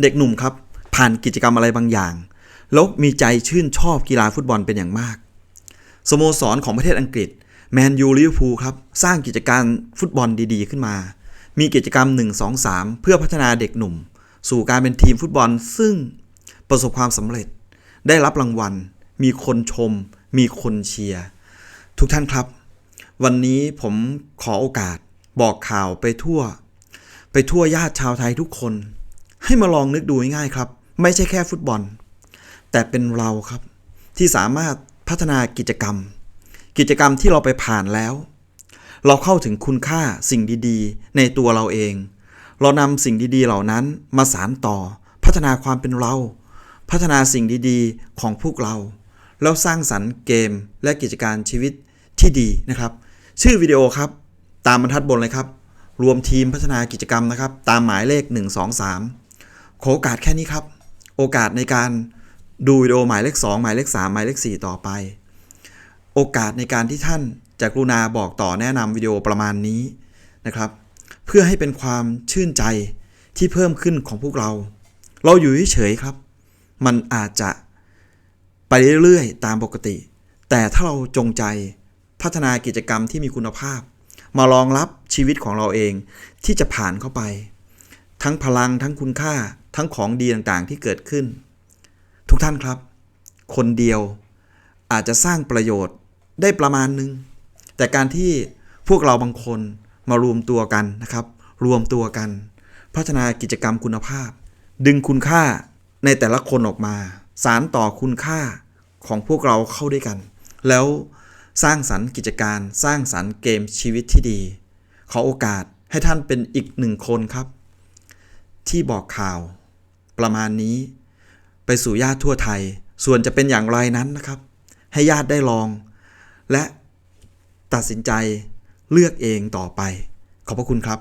เด็กหนุ่มครับ ผ่านกิจกรรมอะไรบางอย่าง แล้วมีใจชื่นชอบกีฬาฟุตบอลเป็นอย่างมาก สโมสรของประเทศอังกฤษแมนยูลิเวอร์พูลครับ สร้างกิจการฟุตบอลดีๆ ขึ้นมา มีกิจกรรม 1 2 3 เพื่อพัฒนาเด็กหนุ่ม สู่การเป็นทีมฟุตบอลซึ่งประสบความสำเร็จ ได้รับรางวัล มีคนชม มีคนเชียร์ ทุกท่านครับ วันนี้ผมขอโอกาสบอกข่าวไปทั่ว ไปทั่วญาติชาวไทยทุกคน ให้มาลองนึกดูง่ายๆครับ ไม่ใช่แค่ฟุตบอล แต่เป็นเราครับ ที่สามารถพัฒนากิจกรรม กิจกรรมที่เราไปผ่านแล้ว เราเข้าถึงคุณค่าสิ่งดีๆ ในตัวเราเอง เรานำสิ่งดีๆเหล่านั้นมาสานต่อ พัฒนาความเป็นเรา พัฒนาสิ่งดีๆของพวกเรา แล้วสร้างสรรค์เกมและกิจการชีวิตที่ดีนะครับ ชื่อวิดีโอครับ ตามบรรทัดบนเลยครับ รวมทีมพัฒนากิจกรรมนะครับ ตามหมายเลข 1 2 3 ขอโอกาสแค่นี้ครับ โอกาสในการดูวิดีโอหมายเลข 2 หมายเลข 3 หมายเลข 4 ต่อไป โอกาสในการที่ท่านจะกรุณาบอกต่อแนะนำวิดีโอประมาณนี้นะครับ เพื่อให้เป็นความชื่นใจที่เพิ่มขึ้นของพวกเรา เราอยู่เฉยๆครับ มันอาจจะไปเรื่อยๆ ตามปกติ แต่ถ้าเราจงใจพัฒนากิจกรรมที่มีคุณภาพ มารองรับชีวิตของเราเองที่จะผ่านเข้าไป ทั้งพลังทั้งคุณค่า ทั้งของดีต่างๆที่เกิดขึ้น ทุกท่านครับ คนเดียวอาจจะสร้างประโยชน์ได้ประมาณนึง แต่การที่พวกเราบางคนมารวมตัวกันนะครับ รวมตัวกัน พัฒนากิจกรรมคุณภาพ ดึงคุณค่าในแต่ละคนออกมา สารต่อคุณค่าของพวกเราเข้าด้วยกัน แล้วสร้างสรรค์กิจการสร้างสรรค์เกมชีวิตที่ดี ขอโอกาสให้ท่านเป็นอีกหนึ่งคนครับ ที่บอกข่าว ประมาณนี้ ไปสู่ญาติทั่วไทย ส่วนจะเป็นอย่างไรนั้นนะครับ ให้ญาติได้ลอง และตัดสินใจเลือกเองต่อไป ขอบพระคุณครับ